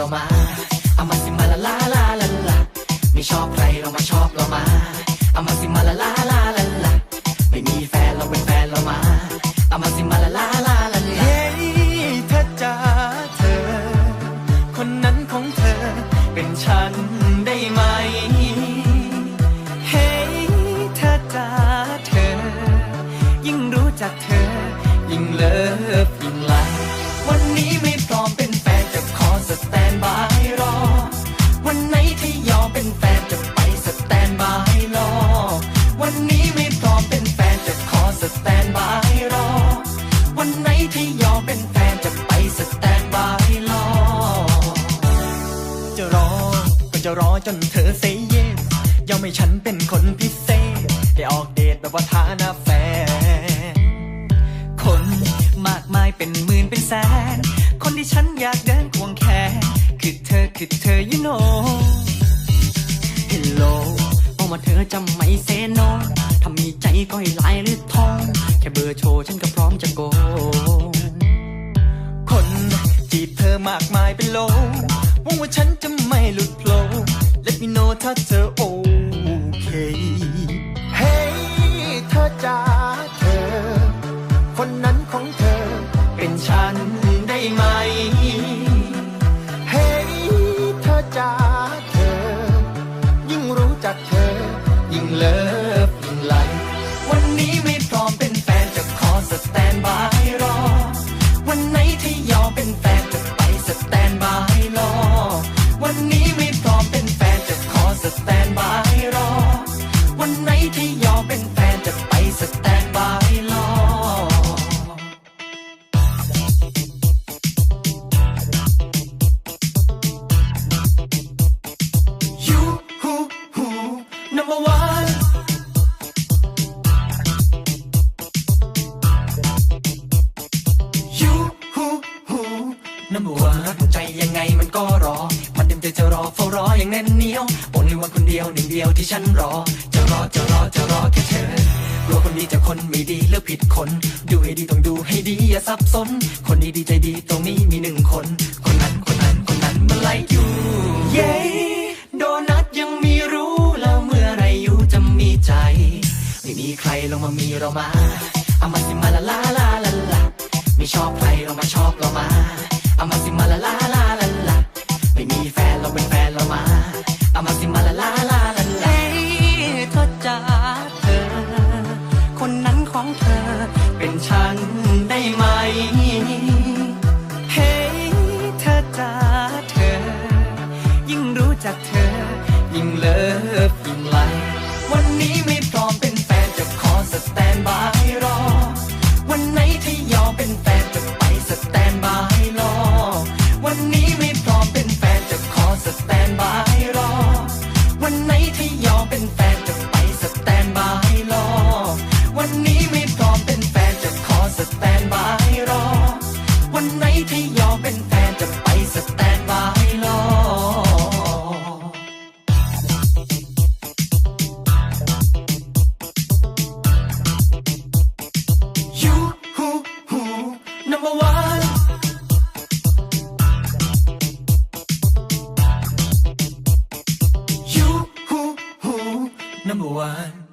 รามีเรามาเอามาสิมาละลาลาลาลาไม่ชอบใครลงมาชอบเรามาเอามาสิมาละลาลาลาลาไม่มีแฟนเราเป็นแฟนเรามาเอามาสิมาละลาลาลาลาเฮ้ยเธอจ๋าเธอ คนนั้นของเธอ เป็นฉันได้ไหมเฮ้ยเธอจ๋าเธอ ยิ่งรู้จักเธอ ยิ่งเลิ อมเป็นแฟนจะไปสแตนบายรอ จะรอก็จะรอจนเธอเซเยสยอมให้ฉันเป็นคนพิเศษ ได้ออกเดทแบบว่าฐานะแฟน คนมากมายเป็นหมื่นเป็นแสน คนที่ฉันอยากเดินควงแขนคือเธอคือเธอ you know Hello บอกว่าเธอจะไม่เซโนถ้ามีใจก็ให้ไลน์หรือ มากมายเป็นโลหวังว่าฉันจะไม่หลุดโผล่ Let me know ถ้าเธอโอเค เฮ้ยเธอจ๋าเธอ คนนั้นของเธอเป็นฉันได้ไหม เฮ้ยเธอจ๋าเธอ ยิ่งรู้จักเธอ ยิ่งเลิ วัน น้ำบัวรักหัวใจยังไงมันก็รอ มันเต็มใจจะรอเฝ้ารออย่างแน่นเหนียวโอนเลยวันคนเดียวหนึ่งเดียวที่ฉันรอ จะรอจะรอจะรอแค่เธอกลัวคนดีจะคนไม่ดีเลือกผิดคน ดูให้ดีต้องดูให้ดีอย่าสับสน คนดีดีใจดีตรงนี้มีหนึ่งคน คนนั้นคนนั้นคนนั้นมันไล่อยู่เย้โดนัทยังมีรู้แล้วเมื่อไรอยู่จะมีใจ ไม่มีใครลงมามีเรามาเอามาสิมาละลาลาลาลาไม่ชอบใครเรามาชอบเรามา เอา number one